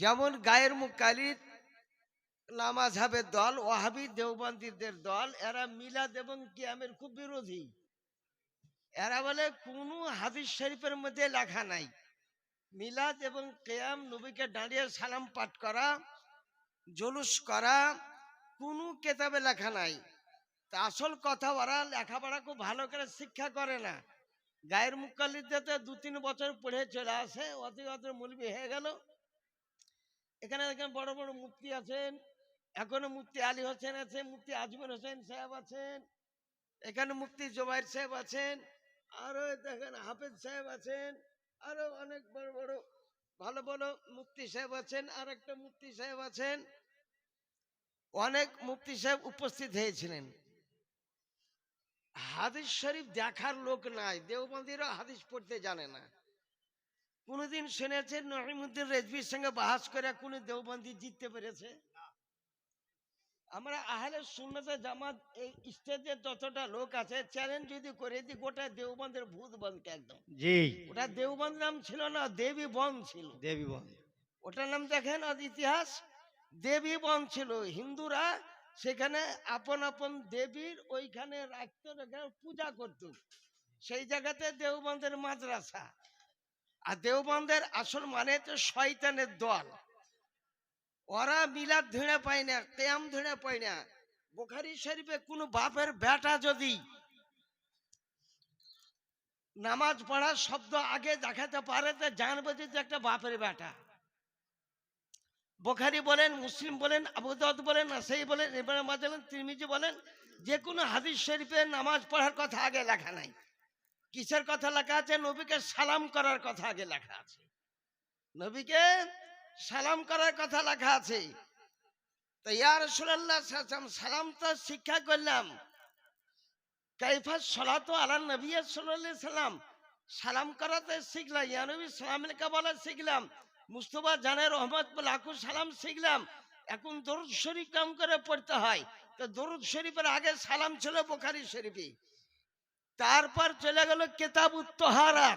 যেমন গায়ের মুকালিদ নামাজহাবের দল, ওয়াহাবি দেওবন্দিদের দল, এরা মিলাদ এবং কিয়ামের খুব বিরোধী। এরা বলে, কোনো হাদিস শরীফের মধ্যে লেখা নাই। মিলাদ এবং কেয়াম, নবীকে দাঁড়িয়ে সালাম পাঠ করা, জলুস করা, কোনো কেতাবে লেখা নাই। তা আসল কথা, ওরা লেখাপড়া খুব ভালো করে শিক্ষা করে না। গায়ের মুকাল্লিদাতে দু তিন বছর পড়ে চলে আসে, অত অত মুলবি হয়ে গেল। এখানে দেখেন বড় বড় মুক্তি আছেন, এখনও মুফতি আলী হোসেন আছে মুফতি আজমল হোসেন সাহেব আছেন, এখানে মুফতি জোবাইর সাহেব আছেন, আরও দেখেন হাফেজ সাহেব আছেন, আরও অনেক বড় বড় ভালো ভালো মুফতি সাহেব আছেন আর একটা মুফতি সাহেব আছেন, অনেক মুফতি সাহেব উপস্থিত হয়েছিলেন। হাদিস শরীফ দেখার লোক নাই দেওবন্দিরও হাদিস পড়তে জানে না। কোনদিন শুনেছেন নহিমুদ্দিন রেজবির সঙ্গে বাহাস করে কোন দেওবন্দি জিততে পেরেছে? আমরা আহলে সুন্নতে জামাত এই স্টেজে যতটা লোক আছে চ্যালেঞ্জ যদি করে দিই গোটা দেওবন্দের ভূত বনকে একদম। জি। ওটা দেওবন্দ নাম ছিল না দেবী বন ছিল। দেবী বল ওটার নাম দেখেন আর ইতিহাস দেবী বন ছিল। হিন্দুরা সেখানে আপন আপন দেবীর ওইখানে রাখতো পূজা করত। সেই জায়গাতে দেওবন্দের মাদ্রাসা। আর দেওবন্দের আসল মানে তো শয়তানের দল। ওরা মিলাদ ধুঁড়ে পায় না, কেয়াম ধুঁড়ে পায় না। বোখারি শরীফে কোনো বাপের বেটা যদি নামাজ পড়ার শব্দ আগে দেখাতে পারে, তো জানবে যে একটা বাপের বেটা। বোখারি বলেন, মুসলিম বলেন আবুদাউদ বলেন, নাসাই বলেন, ইবনে মাজাহ বলেন, তিরমিজি বলেন, যে কোনো হাদিস শরীফে নামাজ পড়ার কথা আগে লেখা নাই। কিসের কথা লেখা আছে? নবীকে সালাম করার কথা আগে লেখা আছে। নবীকে সালাম করার কথা লেখা আছে। তো ইয়া রাসূলুল্লাহ সালাম তো শিক্ষা করলাম। কাইফা নবী সালাম করাতে শিখলাম। ইয়া নবী সালাম লেখা বলা শিখলাম। মুস্তফা জানের রহমত লাখু সালাম শিখলাম। এখন দরুদ শরীফ কাম করে পড়তে হয়? তো দরুদ শরীফের আগে সালাম ছিল বোখারি শরীফে। তারপর চলে গেল কেতাব উত্তহারা।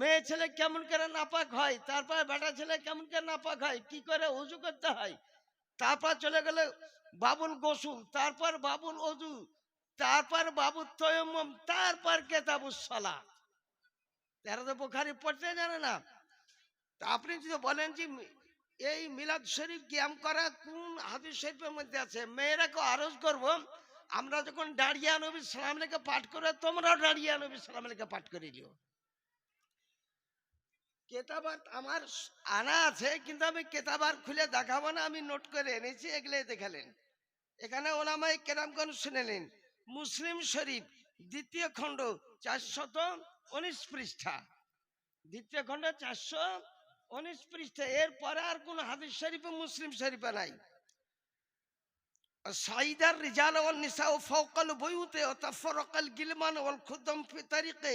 মেয়ে ছেলে কেমন করে নাপাক হয়? তারপর বেটা ছেলে কেমন করে নাপাক হয়? কি করে উজু করতে হয়? তারপর চলে গেল বাবুল গোসুল। তারপর বাবুল অজু তারপর বাবুল তয়ম্মম। তারপর কেতাবুস সালা তারা তো বোখারি পড়তে জানে না। তা আপনি যদি বলেন যে এই মিলাদ শরীফ ক্যাম করা কোন হাদিস শরীফের মধ্যে আছে? মেয়েরাকে আরজ করব? আমরা যখন দাঁড়িয়ে নবী সালাম লেখা পাঠ করে, তোমরাও দাঁড়িয়ে নবী সালাম লেখা পাঠ করে দিও। কেতাবার আমার আনা আছে, কিন্তু আমি কেতাবার খুলে দেখাবো না, আমি নোট করে এনেছি এগুলো দেখালেন। এখানে ওলামাই কেরামগঞ্জ শুনেলেন, মুসলিম শরীফ, দ্বিতীয় খণ্ড, চারশত উনিশ পৃষ্ঠা। দ্বিতীয় খণ্ড চারশো উনিশ পৃষ্ঠা। এরপরে আর কোন হাদিস শরীফে মুসলিম শরীফে নাই। সাইদার রিজাল ওয়াল নিসা ও ফাওকাল বুয়ুতে ও তাফরাকাল গিলমান ওয়াল খুদম ফি তারিকে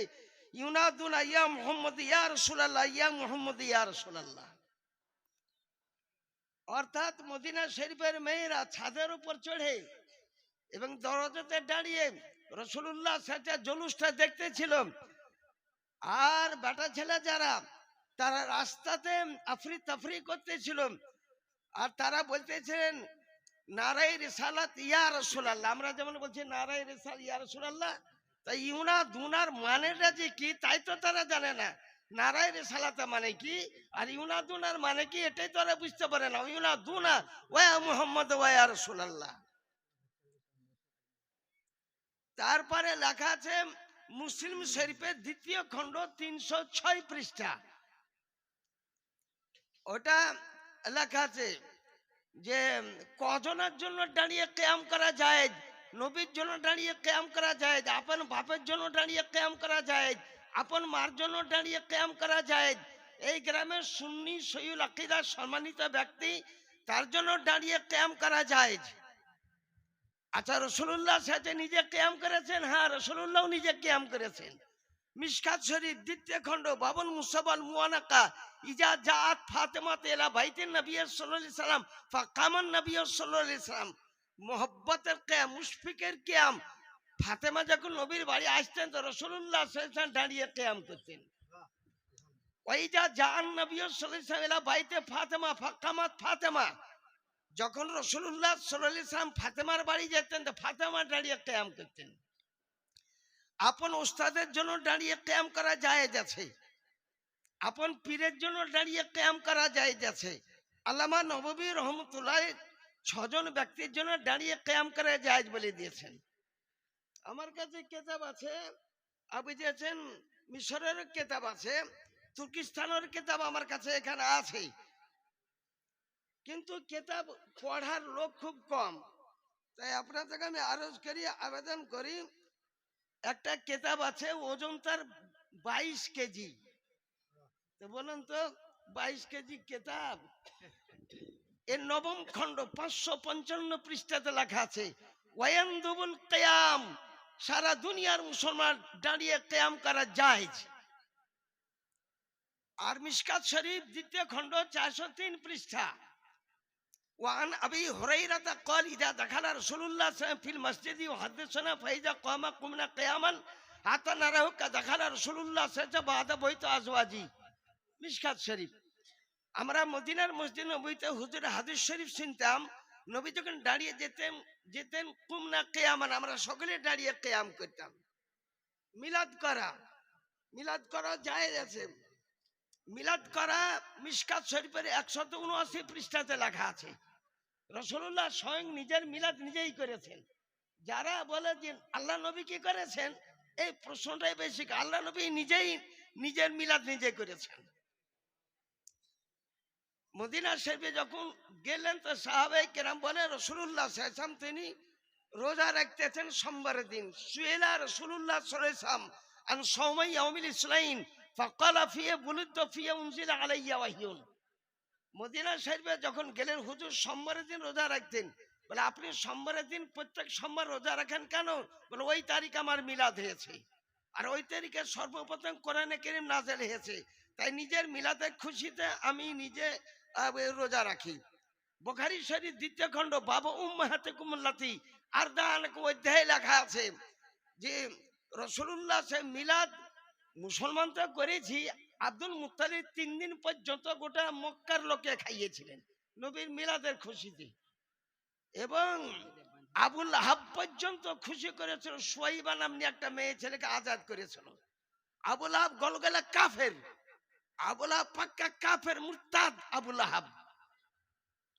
ইউনাদুনা ইয়া মুহাম্মদ, ইয়া রাসূলুল্লাহ, ইয়া মুহাম্মদ, ইয়া রাসূলুল্লাহ। অর্থাৎ মদিনা শরীফের মেয়েরা ছাদের উপর চড়ে এবং দরজাতে দাঁড়িয়ে রসুল্লাহ সেটা জলুসটা দেখতেছিল। আর বেটা ছেলে যারা, তারা রাস্তাতে আফরি তাফরি করতেছিল। আর তারা বলতেছিলেন নারাই রেসালাত, ইয়া রসুলাল্লাহ। আমরা যেমন বলছি নারাই রেসাল, ইয়া রসুলাল্লাহ তা ইউনা দুনার মানেটা যে কি, তাই তো তারা জানে না। নারাই রেসালাতা মানে কি? আর ইউনা দুনার মানে কি? এটাই তারা বুঝতে পারে না। ইউনা দুনা, ওয়া মুহাম্মদ, ওয়া রসুলাল্লাহ। তারপরে লেখা আছে, মুসলিম শরীফের দ্বিতীয় খণ্ড তিনশো ছয় পৃষ্ঠা। ওটা লেখা আছে যে কজনের জন্য দাঁড়িয়ে ক্যাম করা যায়, নবীর জন্য দাঁড়িয়ে ক্যাম করা যায়, আপন বাপের জন্য দাঁড়িয়ে ক্যাম করা যায়, আপন মার জন্য দাঁড়িয়ে ক্যাম করা যায়। এই গ্রামের সুন্নি সৈয়ুল আকিদার সম্মানিত ব্যক্তি তার জন্য দাঁড়িয়ে ক্যাম করা যায়। আচ্ছা রসুল্লাহ সাথে নিজে ক্যাম করেছেন? হ্যাঁ রসুল্লাহ নিজে ক্যাম করেছেন। মিসকাত শরীফ, দ্বিতীয় খণ্ড বাবন মুয়ানাকা ইজা জাত বাইতেন নবী সাল্লাল্লাহু সাল্লাম, ফাকামান নবী সাল্লাল্লাহু সাল্লাম। মোহব্বতের কিয়াম, মুশফিকের কিয়াম, ফাতেমা যখন নবীর বাড়ি আসতেন, তো রসুল্লাহ সাল্লাল্লাহু সাল্লাম দাঁড়িয়ে কিয়াম করতেন। জান নবী সাল্লাল্লাহু বাইতে ফাতেমা, ফাকামাত ফাতেমা। যখন রসুল্লাহ সাল্লাম ফাতেমার বাড়ি যেতেন, তো ফাতেমা দাঁড়িয়ে ক্যাম করতেন। আপন ওস্তাদের জন্য দাঁড়িয়ে ক্যাম করা যায় যাচ্ছে আপন পীরের জন্য দাঁড়িয়ে ক্যাম করা যায় যাচ্ছে আল্লামা নববী রহমতুল্লাহ ছজন ব্যক্তির জন্য দাঁড়িয়ে ক্যাম করা যায় বলে দিয়েছেন। আমার কাছে কেতাব আছে, আপনি দিয়েছেন মিশরের কেতাব আছে, তুর্কিস্তানের কেতাব আমার কাছে এখানে আছে। কিন্তু কেতাব পড়ার লোক খুব কম। তাই আপনার থেকে আমি আরজ করি, আবেদন করি একটা কেতাব আছে, ওজন তার বাইশ কেজি। তো বলুন তো, বাইশ কেজি কেতাব। এর নবম খণ্ড, পাঁচশো পঞ্চান্ন পৃষ্ঠাতে লেখা আছে ওয়ায়ান্দুবুল কেয়াম সারা দুনিয়ার মুসলমান দাঁড়িয়ে কেয়াম করা যায় আর মিসকাত শরীফ দ্বিতীয় খণ্ড, চারশো তিন পৃষ্ঠা। وعن ابي هريره قال اذا دخل رسول الله صلى الله عليه وسلم في المسجد وحدثنا فاذا قام قمنا قياما حتى نراه كدخل رسول الله صلى الله عليه وسلم بعد بيت ازواجه মিশকাত শরীফ আমরা মদিনার মসজিদ নবীতে হুজুর হাদিস শরীফ শুনতাম নবী যখন দাঁড়িয়ে যেতেন যেতেন কুমনা কেয়ামান আমরা সকলে দাঁড়িয়ে কেয়াম করতাম মিলাদ করা মিলাদ করা যায় আছে মিলাদ করা মিসকাত শরীফের একশত উনআশি পৃষ্ঠাতে লেখা আছে রসুল্লাহ স্বয়ং নিজের মিলাদ নিজেই করেছেন। যারা বলে যে আল্লাহ নবী কি করেছেন, এই প্রশ্নটাই বেশি। আল্লাহ নবী নিজেই নিজের মিলাদ নিজে করেছেন। মদিনা শরীফে যখন গেলেন, তো সাহাবাই কেরাম বলে রসুল্লাহ সাহসাম তিনি রোজা রাখতেছেন সোমবারের দিন। সুয়েলা রসুল্লাহ সাম আন সৌমাই ইয়াউমিল ইসলাইন, ফাকালা ফিয়ে বুলিদ্দ ফিয়ে উনজিল আলাইয়া ওয়াহিউন মদিনা শরীফে যখন গেলেন, হুজুর, সোমবারের দিন রোজা রাখতেন। বলে, আপনি সোমবারের দিন প্রত্যেক সোমবার রোজা রাখেন কেন? বলে, ওই তারিখ আমার মিলাদ হয়েছে। আর ওই তারিখে সর্বপ্রথম কোরআনে কেরিম নাজেল হয়েছে। তাই নিজের মিলাদের খুশিতে আমি নিজে রোজা রাখি। বোখারি শরীফ দ্বিতীয় খণ্ড, বাবা উম্মাহাতে কুমুল্লাতি আর দান অধ্যায় লেখা আছে যে রসুল্লাহ সে মিলাদ মুসলমান তো করেছি আব্দুল মুতালিব তিন দিন পর্যন্ত গোটা মক্কার লোকে খাইয়েছিলেন। নবীর মিলাদের খুশিতে। এবং আবুল আহাব পর্যন্ত খুশি করেছিল সোয়াইবা নামনি একটা মেয়ে ছেলেকে আজাদ করেছিল। আবুল আহাব গলগলা কাফের। আবুল আহাব পাক্কা কাফের, মুরতাদ আবুল আহাব।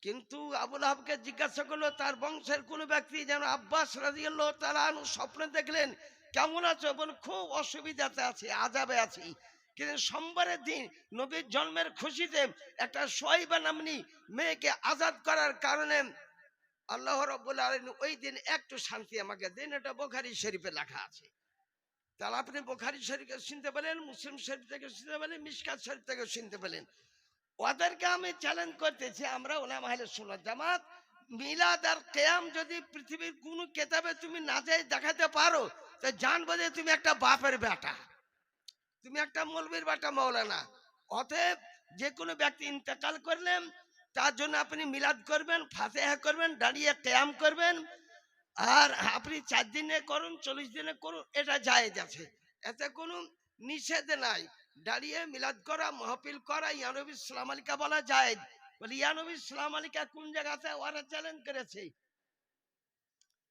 কিন্তু আবুল আহাবকে জিজ্ঞাসা করল, তার বংশের কোন ব্যক্তি যেন আব্বাস রাজিয়াল্লাহ আনহু স্বপ্নে দেখলেন? কেমন আছো? বলে খুব অসুবিধাতে আছি, আজাবে আছি। কিন্তু সোমবারের দিন নবীর জন্মের খুশিতে একটা সোয়াইবা নামনি মেয়েকে আজাদ করার কারণে আল্লাহ রব্বুল আলামিন ওই দিন একটু শান্তি আমাকে দিন। এটা বোখারি শরীফে লেখা আছে। তাহলে আপনি বোখারি শরীফকে শুনতে পেলেন, মুসলিম শরীফ থেকে শুনতে পেলেন মিসকাত শরীফ থেকে শুনতে পেলেন। ওদেরকে আমি চ্যালেঞ্জ করতেছি, আমরা ওলামা আহলে সুন্নাত জামাত, মিলাদ আর কেয়াম যদি পৃথিবীর কোন কেতাবে তুমি না যাই দেখাতে পারো, তো জানব যে তুমি একটা বাপের বেটা। তুমি একটা মৌলবীর বেটা মৌলানা অতএব যে কোনো ব্যক্তি ইন্তেকাল করলেন, তার জন্য আপনি মিলাদ করবেন, ফাতেহা করবেন, দাঁড়িয়ে কেয়াম করবেন। আর আপনি চার দিনে করুন, চল্লিশ দিনে করুন, এটা জায়েজ আছে। এতে কোনো নিষেধ নাই। দাঁড়িয়ে মিলাদ করা, মহফিল করা ইয়ানবী ইসলাম আলিকা বলা যায় বলে ইয়ানবী ইসলাম আলিকা কোন জায়গাতে ওরা চ্যালেঞ্জ করেছে।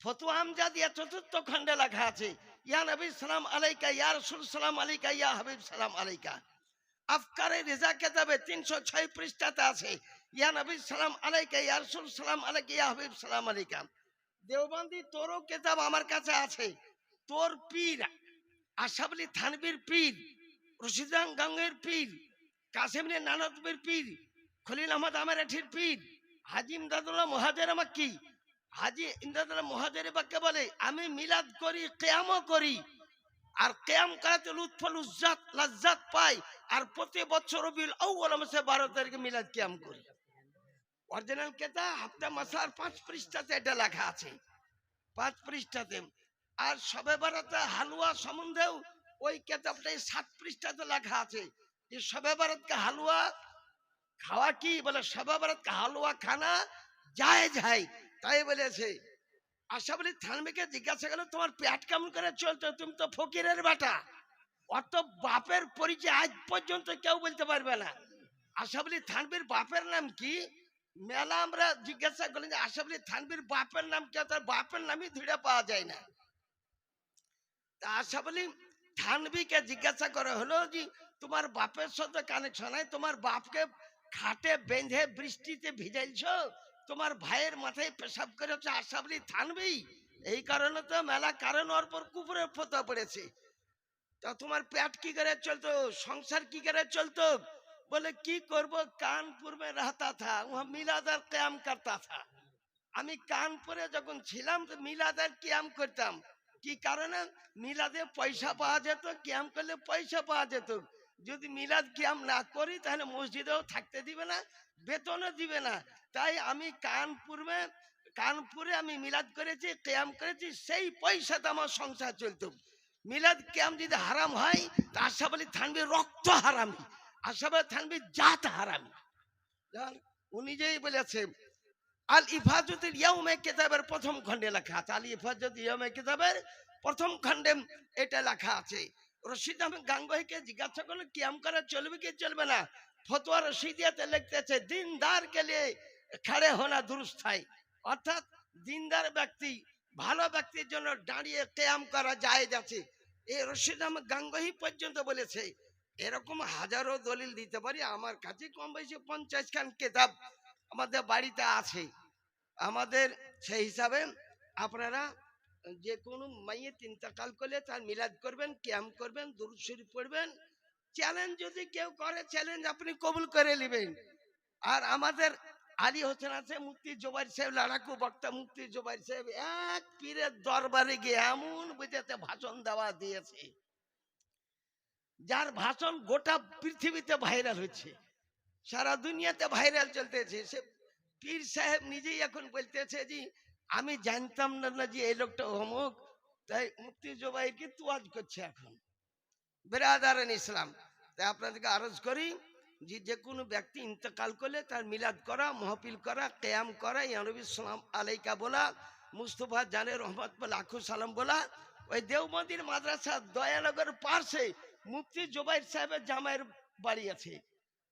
ফতুয়া আমজাদিয়া চতুর্থ খণ্ডে লেখা আছে ইয়া নবী, সালাম আলাইকা, ইয়া রসুল, সালাম আলাইকা, ইয়া হাবিব, সালাম আলাইকা। আফকারে রেজা কেতাবে তিনশো ছয় পৃষ্ঠাতে আছে, ইয়া নবী, সালাম আলাইকা, ইয়া রসুল, সালাম আলাইকা, ইয়া হাবিব, সালাম আলাইকা। দেওবন্দি তোরও কেতাব আমার কাছে আছে। তোর পীর, আশাবলি থানবীর পীর, রশিদান গাঙ্গের পীর কাসেমনে নানতবের পীর, খলিল আহমদ আমেরাঠির পীর, হাজি ইমদাদুল্লাহ মহাজের মাক্কি হাজি ইমদাদুল্লাহ মহাজের বাক্যে বলে, আমি মিলাদ করি, কেয়ামও করি, আর কেয়াম করাতে লুৎফল উজ্জাত, লাজ্জাত পাই, আর প্রতি বছর রবিউল আউয়াল মাসে বারো তারিখে মিলাদ কেয়াম করি। অরিজিনাল কেতা, হাফতা মাসার পাঁচ পৃষ্ঠাতে এটা লেখা আছে। পাঁচ পৃষ্ঠাতে, আর সবে বারাতে হালুয়া সম্বন্ধেও ওই কেতাবটাই সাত পৃষ্ঠাতে লেখা আছে যে, সবে বারাতকে হালুয়া খাওয়া কি? বলে, সবে বারাতকে হালুয়া খানা যায় যায় তাই বলেছে। আশা বলি থানবিকে জিজ্ঞাসা করল, তোমার পেট কেমন করে চলতো তুমি তো ফকিরের বেটা। অত বাপের পরিচয় আজ পর্যন্ত কেউ বলতে পারবে না। আশাবলি থানবির বাপের নাম কি? মেলা আমরা জিজ্ঞাসা করলাম যে আশাবলি থানবির বাপের নাম কি? তার বাপের নামই ধরে পাওয়া যায় না। তা আশা বলি, থানবিকে জিজ্ঞাসা করা হলো যে, তোমার বাপের সাথে কানেকশন আছে তোমার বাপকে খাটে বেঁধে বৃষ্টিতে ভিজাইছ? তোমার ভাইয়ের মাথায় পেশাব করে হচ্ছে আশাবলি থানবেই। এই কারণে তো মেলা কারণ ওর পর কুপুরের ফোতা পড়েছে। তা তোমার পেট কি করে চলতো? সংসার কি করে চলতো? বলে, কি করব? কানপুর মে রাতা থা, উহা মিলাদার ক্যাম করতা থা। আমি কানপুরে যখন ছিলাম তো মিলাদার ক্যাম করতাম। কি কারণে? মিলাদে পয়সা পাওয়া যেত, ক্যাম করলে পয়সা পাওয়া যেত। যদি মিলাদ ক্যাম না করি, তাহলে মসজিদেও থাকতে দিবে না, বেতনও দিবে না। তাই আমি কানপুরে কানপুরে আমি মিলাদ করেছি, ক্যাম করেছি, সেই পয়সাতে আমার সংসার চলতো। মিলাদ ক্যাম যদি হারাম হয়, তা আশা বলি থানবি রক্ত হারামি, আশা বলি থানবি জাত হারামি। উনি যেই বলেছে, আল ইফাজতুল ইয়াউমে কিতাবের প্রথম খণ্ডে লেখা আছে। আল ইফাজত ইয়াউমে কিতাবের প্রথম খণ্ডে এটা লেখা আছে। রশিদ আহমেদ গাঙ্গোহীকে জিজ্ঞাসা করল কিয়াম করা চলবে কি চলবে না? ফতোয়া রশিদিয়াতে লিখতেছে দিনদার কে লিয়ে খাড়ে হোনা দুরুস্ত হয় অর্থাৎ দিনদার ব্যক্তি, ভালো ব্যক্তির জন্য দাঁড়িয়ে কেয়াম করা যায় যাচ্ছে এই রশিদ আহমেদ গাঙ্গোহী পর্যন্ত বলেছে, এরকম হাজারো দলিল দিতে পারি, আমার কাছে কম বেশি পঞ্চাশ খান কেতাব আমাদের বাড়িতে আছে। আমাদের সেই হিসাবে আপনারা যে কোনো মাইয়ে ইন্তেকাল করলে তার মিলাদ করবেন ক্যাম্প করবেন, দুরুদ শরীফ পড়বেন। চ্যালেঞ্জ যদি কেউ করে চ্যালেঞ্জ আপনি কবুল করে নেবেন। আর আমাদের আলী হোসেন আছে মুক্তি জোবাইর সাহেব, লড়াকু বক্তা মুক্তি জোবাইর সাহেব, এক পীরের দরবারে গিয়ে এমন বুঝাতে ভাষণ দেওয়া দিয়েছে, যার ভাষণ গোটা পৃথিবীতে ভাইরাল হচ্ছে সারা দুনিয়াতে ভাইরাল চলতেছে। সে পীর সাহেব নিজেই এখন বলতেছে যে আমি জানতাম না না যে এই লোকটা অমুক। তাই মুক্তি জোবাইকে তুয়াজ করছে এখন। বেরাদারান ইসলাম। তাই আপনাদেরকে আরজ করি যে যে কোনো ব্যক্তি ইন্তকাল করলে তার মিলাদ করা, মহফিল করা, কেয়াম করা ইয়ানবী সালাম আলাইকা বলা, মুস্তফা জানে রহমত আখু সালাম বলা, ওই দেওবন্দির মাদ্রাসা দয়ানগর পার্শ্বে মুফতি জোবাইর সাহেবের জামাইয়ের বাড়ি আছে।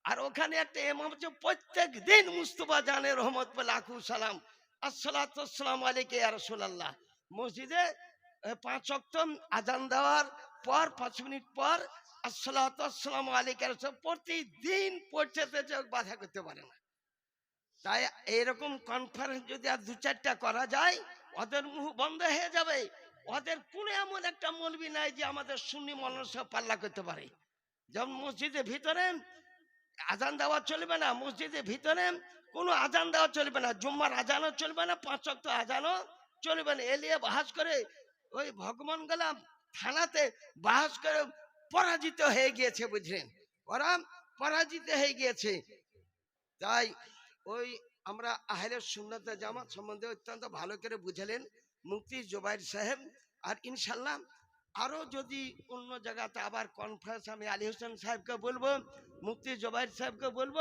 আর ওখানে একটা এমাম হচ্ছে প্রত্যেক দিন মুস্তফা জানে রহমত আখু সালাম। আসসালাম আলাইকে রসুল্লাহ মসজিদে পাঁচ অক্ট আজান দেওয়ার পর, পাঁচ মিনিট পর আসসালাম আলাইকে রসুল প্রতিদিন পড়তে চোখ বাধা করতে পারে না। তাই এইরকম কনফারেন্স যদি আর দু চারটা করা যায়, ওদের মুখ বন্ধ হয়ে যাবে। ওদের কোনো এমন একটা মলবি নাই যে আমাদের সুন্নি মনস পাল্লা করতে পারে। যেমন মসজিদের ভিতরে আজান দেওয়া চলবে না, মসজিদের ভিতরে কোনো আজান দেওয়া চলবে না, জুম্মার আজানও চলবে না, পাঁচ অক্ট আজানও চলবে না। এলিয়ে বাহাস করে ওই ভগবান গোলাম থানাতে বাহাস করে পরাজিত হয়ে গিয়েছে, বুঝলেন? ওরা পরাজিত হয়ে গিয়েছে। তাই ওই আমরা আহলে সুন্নতে জামাত সম্বন্ধে অত্যন্ত ভালো করে বুঝালেন মুফতি জোবাইর সাহেব। আর ইনশাল্লাহ আরও যদি অন্য জায়গাতে আবার কনফারেন্স আমি আলী হোসেন সাহেবকে বলব, মুফতি জোবাইর সাহেবকে বলব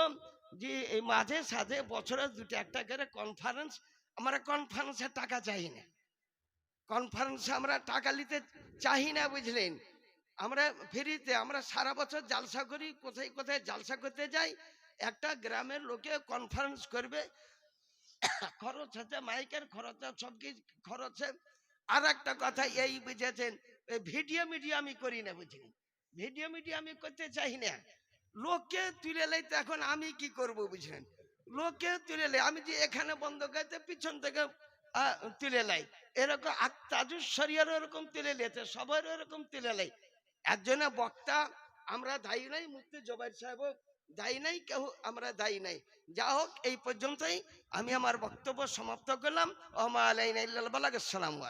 যে এই মাঝে সাঝে বছরে দুটো একটা করে কনফারেন্স আমরা কনফারেন্সে টাকা চাই না। কনফারেন্সে আমরা টাকা নিতে চাই না, বুঝলেন? আমরা ফ্রিতে, আমরা সারা বছর জালসা করি, কোথায় কোথায় জালসা করতে যাই, একটা গ্রামের লোকে কনফারেন্স করবে। খরচ আছে মাইকের খরচ, সব কিছু খরচ? আর একটা কথা, এই বুঝেছেন ভিডিও মিডিয়া আমি করি না বুঝলি ভিডিও মিডিয়া আমি করতে চাই না। লোককে তুলে লাই তো এখন আমি কি করব বুঝলেন লোককে তুলে লাই আমি যে এখানে বন্ধ করতে পিছন থেকে তুলে লাই এরকম তাজুর এরকম তুলে লেছে সবার এরকম তুলে লাই একজনে বক্তা, আমরা দায়ী নাই মুক্তি জবাইর সাহেব দায়ী নাই কেউ আমরা দায়ী নাই। যা হোক, এই পর্যন্তই আমি আমার বক্তব্য সমাপ্ত করলাম।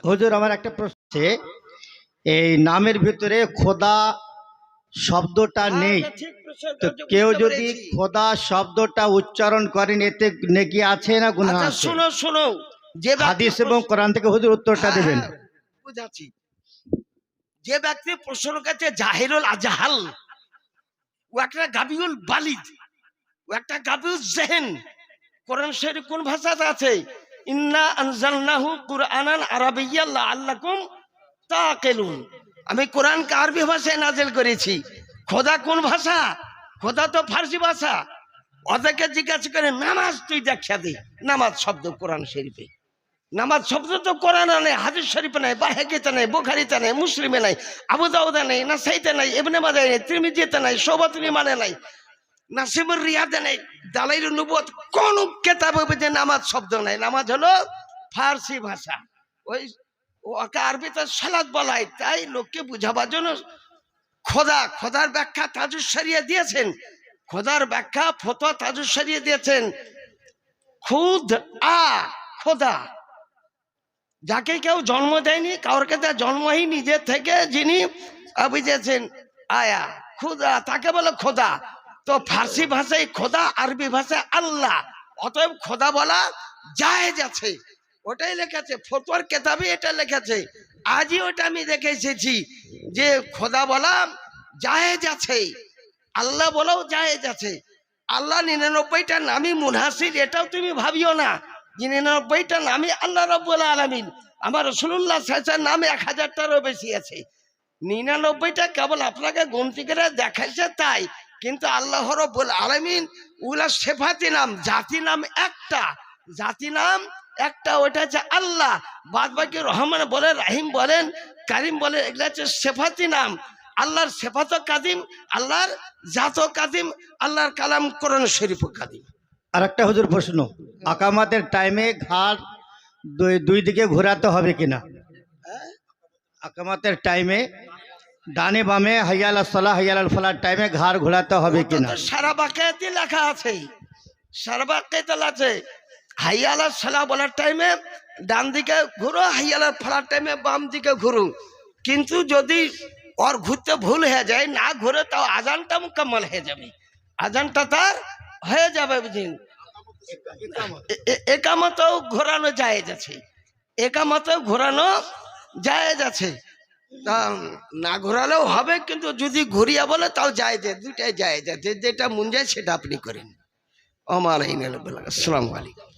হুজুর, আমার একটা প্রশ্ন এই নামের ভিতরে খোদা শব্দটা নেই। আচ্ছা, প্রশ্ন তো কেউ যদি খোদা শব্দটা উচ্চারণ করেন এতে নেকি আছে না গুনাহ আচ্ছা আছে? শোনো শোনো। যে হাদিস এবং কোরআন থেকে হুজুর উত্তরটা দেবেন। হ্যাঁ, বুঝাচ্ছি। যে ব্যক্তি প্রশ্ন কাছে জাহিরুল আজাহাল। ও একটা গাবিউল বালিদ। ও একটা গাবিউল জেহেন। কোরআন শরীফ কোন ভাষাতে আছে? ইন্না আনজালনাহু কুরআনান আরাবিয়্যান লাআল্লাকুম তাকিলুন। আমি কোরআনকে আরবি ভাষায় নাজেল করেছি। খোদা কোন ভাষা? খোদা তো ফার্সি ভাষা। ওদেরকে জিজ্ঞাসা করে, নামাজ তুই দেখা দে। নামাজ শব্দ কোরআন শরীফে। নামাজ শব্দ তো কোরআন নেই, হাদিস শরীফে নাই বাহেকিতে নাই, বোখারিতে নাই, মুসলিমে নাই, আবু দাউদা নেই না সাইতে নাই এমনি মাজায় নেই, ত্রিমিজিতে নাই সৌবাতুনি মানে নাই নাসিমুর রিয়াদে নেই, দালাইল নবুয়ত কোন কেতাবে নামাজ শব্দ নাই। নামাজ হলো ফার্সি ভাষা। ওই ওকে আরবিতে সালাদ বলা হয় তাই লোককে বুঝাবার জন্য খোদা, খোদার ব্যাখ্যা তাজুর সারিয়ে দিয়েছেন। খোদার ব্যাখ্যা, ফতোয়া তাজুর সারিয়ে দিয়েছেন। খুদ আ, খোদা। যাকে কেউ জন্ম দেয়নি কারোর কাছে জন্মই নিজে থেকে যিনি বুঝেছেন আয়া। খুদা, তাকে বলে খোদা। তো ফার্সি ভাষায় খোদা, আরবি ভাষায় আল্লাহ। অতএব খোদা বলা জায়েজ আছে। ওটাই লেখেছে ফতোয়ার কেতাবে এটা লেখেছে আজই ওটা আমি দেখে এসেছি যে খোদা বলা জায়েজ আছে। আল্লাহ বলাও জায়েজ আছে। আল্লাহ নিরানব্বইটা নামই মুনহাসির, এটাও তুমি ভাবিও না। যে নিরানব্বইটা নামই আল্লাহ রব্বুল আলমিন। আমার রসুল্লাহ সাহেবের নাম এক হাজারটারও বেশি আছে। নিরানব্বইটা কেবল আপনাকে গন্তি করে দেখাইছে তাই, কিন্তু আল্লাহ রব্বুল আলমিন উলা সেফাতি নাম, জাতি নাম একটা। জাতি নাম একটা ওটা হচ্ছে আল্লাহ। বাদ বাকি রহমান বলেন রাহিম বলেন কারিম বলেন এগুলো হচ্ছে সেফাতি নাম। আল্লাহর সেফাত কাদিম আল্লাহর জাত কাদিম আল্লাহর কালাম কোরআন শরীফ কাদিম আর একটা হুজুর প্রশ্ন আকামাতের টাইমে ঘাট দুই দুই দিকে ঘোরাতে হবে কিনা? আকামাতের টাইমে ডানে বামে হাইয়াল সালাহ হাইয়াল ফলার টাইমে ঘাড় ঘোরাতে হবে কিনা? সারা বাক্যাতে লেখা আছে। সারা বাক্যাতে আছে। হাইয়ালা সালা বলার টাইমে ডান দিকে ঘুরো হাইয়ালার ফলার টাইমে বাম দিকে ঘুরো। কিন্তু যদি ওর ঘুরতে ভুল হয়ে যায়, না ঘুরে, তাও আজানটা মোকাম্মল হয়ে যাবে। আজানটা তার হয়ে যাবে এ- একামতেও ঘোরানো যায় আছে একামতেও ঘোরানো যায় আছে তা, না ঘোরালেও হবে, কিন্তু যদি ঘুরিয়া বলে, তাও যায় যে দুটাই যায় যে যেটা মন যায়, সেটা আপনি করেন। আমার আসসালামু আলাইকুম।